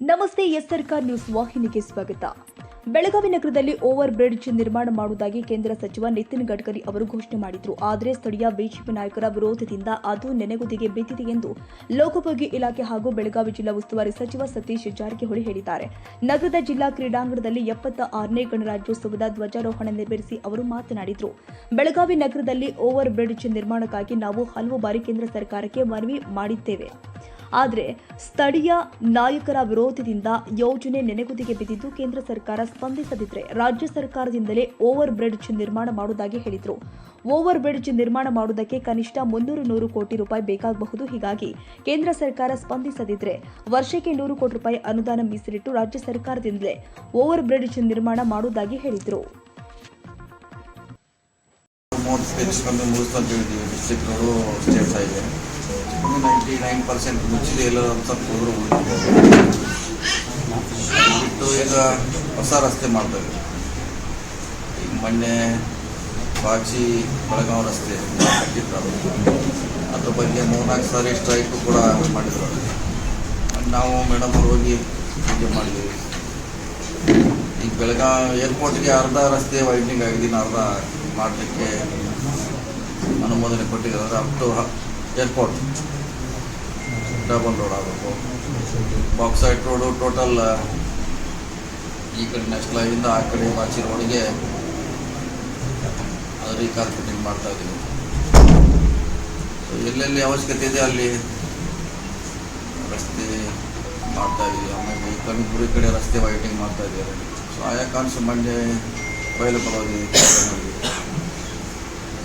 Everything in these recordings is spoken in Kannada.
ನಮಸ್ತೆ, ಎಸ್ ಸರ್ಕಾರ್ ನ್ಯೂಸ್ ವಾಹಿನಿಗೆ ಸ್ವಾಗತ. ಬೆಳಗಾವಿ ನಗರದಲ್ಲಿ ಓವರ್ ಬ್ರಿಡ್ಜ್ ನಿರ್ಮಾಣ ಮಾಡುವುದಾಗಿ ಕೇಂದ್ರ ಸಚಿವ ನಿತಿನ್ ಗಡ್ಕರಿ ಅವರು ಘೋಷಣೆ ಮಾಡಿದ್ರು. ಆದರೆ ಸ್ಥಳೀಯ ಬಿಜೆಪಿ ನಾಯಕರ ವಿರೋಧದಿಂದ ಅದು ನೆನೆಗುದಿಗೆ ಬಿದ್ದಿದೆ ಎಂದು ಲೋಕೋಪಯೋಗಿ ಇಲಾಖೆ ಹಾಗೂ ಬೆಳಗಾವಿ ಜಿಲ್ಲಾ ಉಸ್ತುವಾರಿ ಸಚಿವ ಸತೀಶ್ ಜಾರಕಿಹೊಳಿ ಹೇಳಿದ್ದಾರೆ. ನಗರದ ಜಿಲ್ಲಾ ಕ್ರೀಡಾಂಗಣದಲ್ಲಿ ಎಪ್ಪತ್ತ ಆರನೇ ಗಣರಾಜ್ಯೋತ್ಸವದ ಧ್ವಜಾರೋಹಣ ನೆರವೇರಿಸಿ ಅವರು ಮಾತನಾಡಿದರು. ಬೆಳಗಾವಿ ನಗರದಲ್ಲಿ ಓವರ್ ಬ್ರಿಡ್ಜ್ ನಿರ್ಮಾಣಕ್ಕಾಗಿ ನಾವು ಹಲವು ಬಾರಿ ಕೇಂದ್ರ ಸರ್ಕಾರಕ್ಕೆ ಮನವಿ ಮಾಡಿದ್ದೇವೆ. ಆದರೆ ಸ್ಥಳೀಯ ನಾಯಕರ ವಿರೋಧದಿಂದ ಯೋಜನೆ ನೆನೆಗುದಿಗೆ ಬಿದ್ದಿದ್ದು ಕೇಂದ್ರ ಸರ್ಕಾರ ಸ್ಪಂದಿಸದಿದ್ರೆ ರಾಜ್ಯ ಸರ್ಕಾರದಿಂದಲೇ ಓವರ್ ಬ್ರಿಡ್ಜ್ ನಿರ್ಮಾಣ ಮಾಡುವುದಾಗಿ ಹೇಳಿದರು. ಓವರ್ ಬ್ರಿಡ್ಜ್ ನಿರ್ಮಾಣ ಮಾಡುವುದಕ್ಕೆ ಕನಿಷ್ಠ ಮುನ್ನೂರು ನೂರು ಕೋಟಿ ರೂಪಾಯಿ ಬೇಕಾಗಬಹುದು. ಹೀಗಾಗಿ ಕೇಂದ್ರ ಸರ್ಕಾರ ಸ್ಪಂದಿಸದಿದ್ದರೆ ವರ್ಷಕ್ಕೆ ನೂರು ಕೋಟಿ ರೂಪಾಯಿ ಅನುದಾನ ಮೀಸಲಿಟ್ಟು ರಾಜ್ಯ ಸರ್ಕಾರದಿಂದಲೇ ಓವರ್ ಬ್ರಿಡ್ಜ್ ನಿರ್ಮಾಣ ಮಾಡುವುದಾಗಿ ಹೇಳಿದರು. ನೈಂಟಿ ನೈನ್ ಪರ್ಸೆಂಟ್ ಮುಚ್ಚಿದೆ ಎಲ್ಲ ಅಂತ ಹೋದ್ರು ಬಿಟ್ಟು ಈಗ ಹೊಸ ರಸ್ತೆ ಮಾಡ್ತಾರೆ ಈಗ ಮೊನ್ನೆ ಬಾಚಿ ಬೆಳಗಾವ್ ರಸ್ತೆ ಕಟ್ಟಿದ್ದಾರೆ ಅದ್ರ ಬಗ್ಗೆ ಮೂರ್ನಾಲ್ಕು ಸಾರಿ ಸ್ಟ್ರೈಕು ಕೂಡ ಮಾಡಿದ್ರು ನಾವು ಮೇಡಮ್ ಹೋಗಿ ಪೂಜೆ ಮಾಡಿದ್ವಿ. ಈಗ ಬೆಳಗಾವಿ ಏರ್ಪೋರ್ಟ್ಗೆ ಅರ್ಧ ರಸ್ತೆ ವೈಡ್ನಿಂಗ್ ಆಗಿದೆ, ಇನ್ನು ಅರ್ಧ ಮಾಡಲಿಕ್ಕೆ ಅನುಮೋದನೆ ಕೊಟ್ಟಿದ್ದಾರೆ. Up to airport double road ಆಗಬೇಕು. ಬಾಕ್ಸೈಡ್ ರೋಡು ಟೋಟಲ್ ಈ ಕಡೆ ನೆಕ್ಸ್ಟ್ ಲೈನಿಂದ ಆ ಕಡೆ ವಾಚಿ ರೋಡ್ಗೆ ಅದು ಮಾಡ್ತಾ ಇದ್ದೀವಿ ಸೊ ಎಲ್ಲೆಲ್ಲಿ ಅವಶ್ಯಕತೆ ಇದೆ ಅಲ್ಲಿ? ರಸ್ತೆ ಮಾಡ್ತಾ ಇದ್ದೀವಿ ಆಮೇಲೆ ಈ ಕನಕಪುರಿ ಕಡೆ ರಸ್ತೆ ವೈಟಿಂಗ್ ಮಾಡ್ತಾ ಇದ್ದೀವಿ ಸೊ ಆಯಾ ಕಾನ್ಸು ಮಂಡ್ಯ ಅವೈಲೇಬಲ್ ಆಗಿದೆ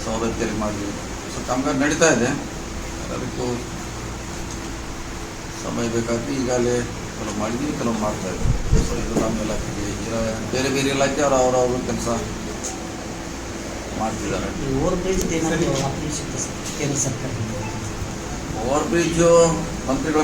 ಸೌಲಭ್ಯದಲ್ಲಿ ಮಾಡಿದ್ವಿ ಸೊ ಕಾಮಗಾರಿ ನಡೀತಾ ಇದೆ. ಅದಕ್ಕೂ ಸಮಯ ಬೇಕಾಗಿ ಈಗಾಗಲೇ ಕೆಲವು ಮಾಡಿದ್ವಿ ಕೆಲವು ಮಾಡ್ತಾ ಇದ್ದೀವಿ. ಸೊ ಇದು ನಮ್ಮ ಇಲಾಖೆಗೆ ಬೇರೆ ಬೇರೆ ಇಲಾಖೆ ಅವರು ಅವರವರು ಕೆಲಸ ಮಾಡ್ತಿದ್ದಾರೆ. ಓವರ್ ಬ್ರಿಡ್ಜ್ ಕೇಂದ್ರ ಸರ್ಕಾರ ಓವರ್ ಬ್ರಿಡ್ಜು ಮಂತ್ರಿಗಳ